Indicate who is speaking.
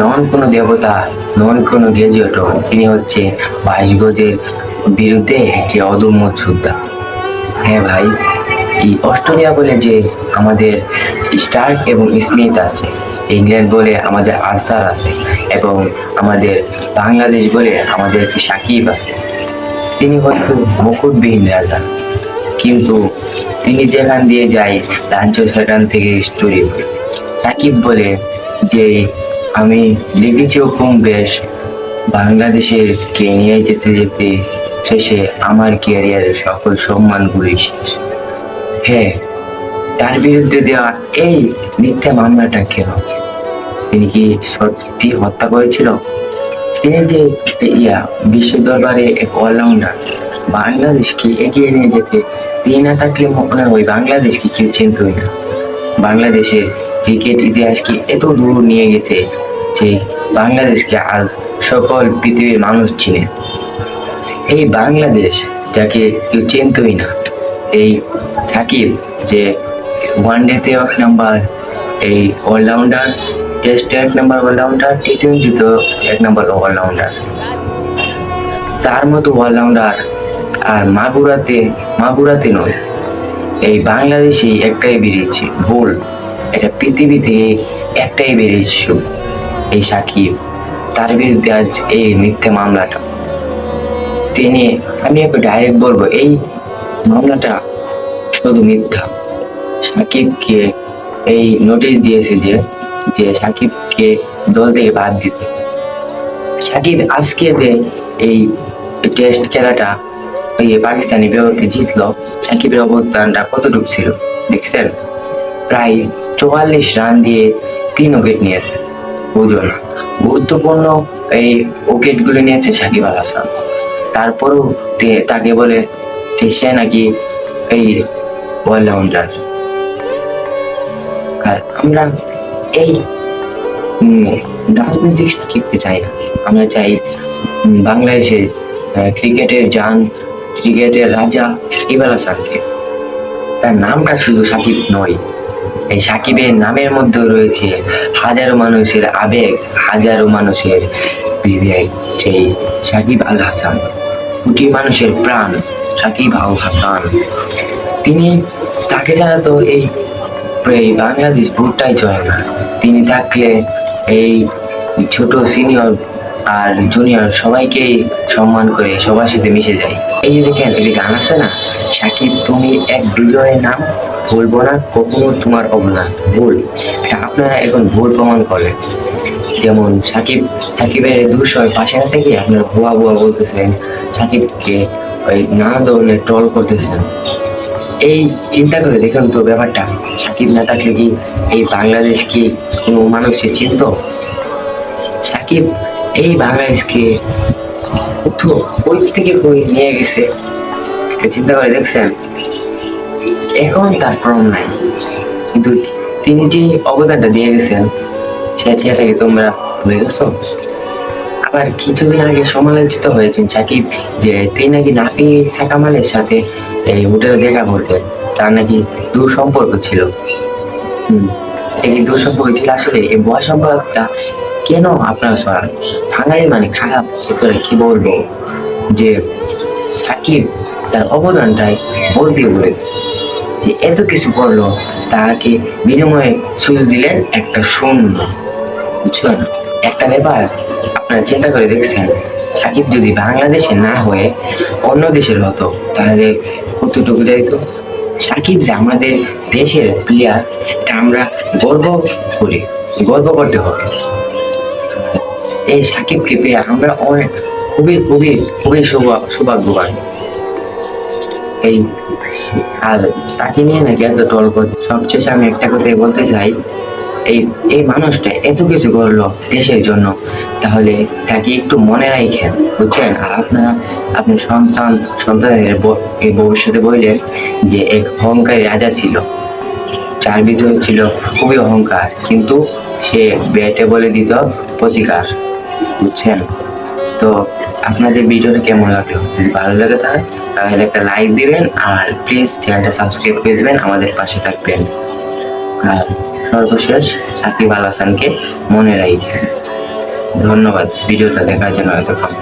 Speaker 1: নন কোনো দেবতা, নন কোনো গ্রাজুয়েটর তিনি হচ্ছে বাইশ গজের বিরুদ্ধে একটি অদম্য যোদ্ধা। হ্যাঁ ভাই, এই অস্ট্রেলিয়া বলে যে আমাদের স্টার্ক এবং স্মিথ আছে, ইংল্যান্ড বলে আমাদের আর্সার আছে, এবং আমাদের বাংলাদেশ বলে আমাদের সাকিব আছে। তিনি হয়তো মুকুটবিহীন রাজা, কিন্তু তিনি যেখান দিয়ে যায় রাজ্য সেখান থেকে হয় সাকিব বলে যে আমি লিখেছি বেশ বাংলাদেশে কে নিয়ে যেতে যেতে শেষে আমার ক্যারিয়ারের সকল সম্মানগুলি শেষ। হ্যাঁ তার বিরুদ্ধে দেওয়া এই মিথ্যা মামলাটা কেন? তিনি কি সত্যি হত্যা করেছিল? তিনি যে ইয়া বিশ্ব দরবারে এক অলরাউন্ডার বাংলাদেশকে এগিয়ে নিয়ে যেতে? তিনি না থাকলে মনে হয় বাংলাদেশকে কেউ চিনতই না। বাংলাদেশের ক্রিকেট ইতিহাসকে এত দূর নিয়ে গেছে যে বাংলাদেশকে আজ সকল পৃথিবীর মানুষ চিনে। এই বাংলাদেশ যাকে কেউ চিনতই না। এই সাকিব যে ওয়ান ডেতে এক নাম্বার এই অলরাউন্ডার টেস্টে এক নাম্বার অলরাউন্ডার টি টোয়েন্টিতেও এক নাম্বার অলরাউন্ডার তার মতো অলরাউন্ডার আর মাগুরাতে মাগুরাতে নয়। এই বাংলাদেশে একটাই বেরিয়েছে ভুল এটা পৃথিবীতে একটাই বেরিয়েছে এই সাকিব, তার বিরুদ্ধে আজ এই মিথ্যে মামলাটা। তিনি, আমি একটু ডাইরেক্ট বলব, এই মামলাটা শুধু মিথ্যা। সাকিবকে এই নোটিশ দিয়েছে যে যে সাকিবকে দল থেকে বাদ দিতে। সাকিব আজকে যে এই টেস্ট খেলাটা ওই পাকিস্তানি বিপক্ষে জিতলো, সাকিবের অবদানটা কতটুকু ছিল, দেখছেন? প্রায় চুয়াল্লিশ রান দিয়ে তিন উইকেট নিয়েছে। বুঝুন গুরুত্বপূর্ণ এই উইকেটগুলো নিয়েছে সাকিব আল হাসান। তারপরেও তাকে বলে সে নাকি এই অলরাউন্ডার আর আমরা এই রাজনৈতিক শিখতে চাই না। আমরা চাই বাংলাদেশের ক্রিকেটের জান, ক্রিকেটের রাজা সাকিব আল হাসানকে। তার নামটা শুধু সাকিব নয় এই সাকিবের নামের মধ্যে রয়েছে হাজারো মানুষের আবেগ, হাজারো মানুষের বিবেক। সেই সাকিব আল হাসান, কোটি মানুষের প্রাণ সাকিব আল হাসান। তিনি তাকে ছাড়া তো এই এই বাংলাদেশ ভোটটাই চলে না। তিনি থাকলে এই ছোট সিনিয়র আর জুনিয়র সবাইকেই সম্মান করে সবার সাথে মিশে যায়। এই যে দেখেন, এই গান আছে না, সাকিব, তুমি এক বিজয়ের নাম বলব না, কখনো তোমার অবদান ভুল। এটা আপনারা এখন ভুল প্রমাণ করেন। যেমন সাকিব, সাকিবের দুশোর পাশে না থেকে আপনারা ভুয়া ভুয়া বলতেছেন, সাকিবকে ওই নানা ধরনের ট্রল করতেছেন। এই চিন্তা করে দেখুন তো ব্যাপারটা, সাকিব না থাকলে কি এই বাংলাদেশ কি কোনো মানুষের চিন্ত সাকিব এই বাংলাদেশকে থেকে কই নিয়ে গেছে। চিন্তা করে দেখছেন? এখন তার ফর্ম নাই। কিন্তু তিনি যে অবদানটা দিয়ে গেছেন তোমরা ভুলে গেছো? আবার কিছুদিন আগে সমালোচিত হয়েছেন সাকিব যে তিনি নাকি নাফি সাকামালের সাথে এই হোটেলে দেখা করতেন তার নাকি দূর সম্পর্ক ছিল। হুম কি দূর সম্পর্ক ছিল? আসলে এই বয় সম্পর্কটা কেন আপনারা সরান ভাঙাই মানে খারাপ? ভিতরে কি বলব? যে সাকিব তার অবদানটাই বলতে ভুলে গেছে যে এত কিছু করল, তাকে বিনিময়ে সুযোগ দিলেন একটা শূন্য বুঝছেন একটা ব্যাপার, আপনারা চিন্তা করে দেখছেন, সাকিব যদি বাংলাদেশে না হয়ে অন্য দেশের হতো, তাহলে কতটুকু যাইত সাকিব যে আমাদের দেশের প্লেয়ার এটা আমরা গর্ব করি। গর্ব করতে হবে। এই সাকিবকে পেয়ে আমরা অনেক খুবই খুবই খুবই সৌভাগ্যবান। এই, আর তাকে নিয়ে নাকি এত টল করছে। সবচেয়ে আমি একটা কথাই বলতে চাই, এই এই মানুষটা এত কিছু করল দেশের জন্য, তাহলে তাকে একটু মনে রাখেন, বুঝছেন? আর আপনারা আপনার সন্তান, সন্তানের এই ভবিষ্যতে বললেন যে এক অহংকারী রাজা ছিল। যার ভিতরে ছিল খুবই অহংকার, কিন্তু সে ব্যাটে বলে দিত প্রতিকার। বুঝছেন? তো আপনাদের ভিডিওটা কেমন লাগল? যদি ভালো লাগে তাহলে তাহলে একটা লাইক দিবেন আর প্লিজ চ্যানেলটা সাবস্ক্রাইব করে দেবেন, আমাদের পাশে থাকবেন। আর সর্বশেষ সাকিব আল হাসানকে মনে রাখবেন। ধন্যবাদ, ভিডিওটা দেখার জন্য এতক্ষণ।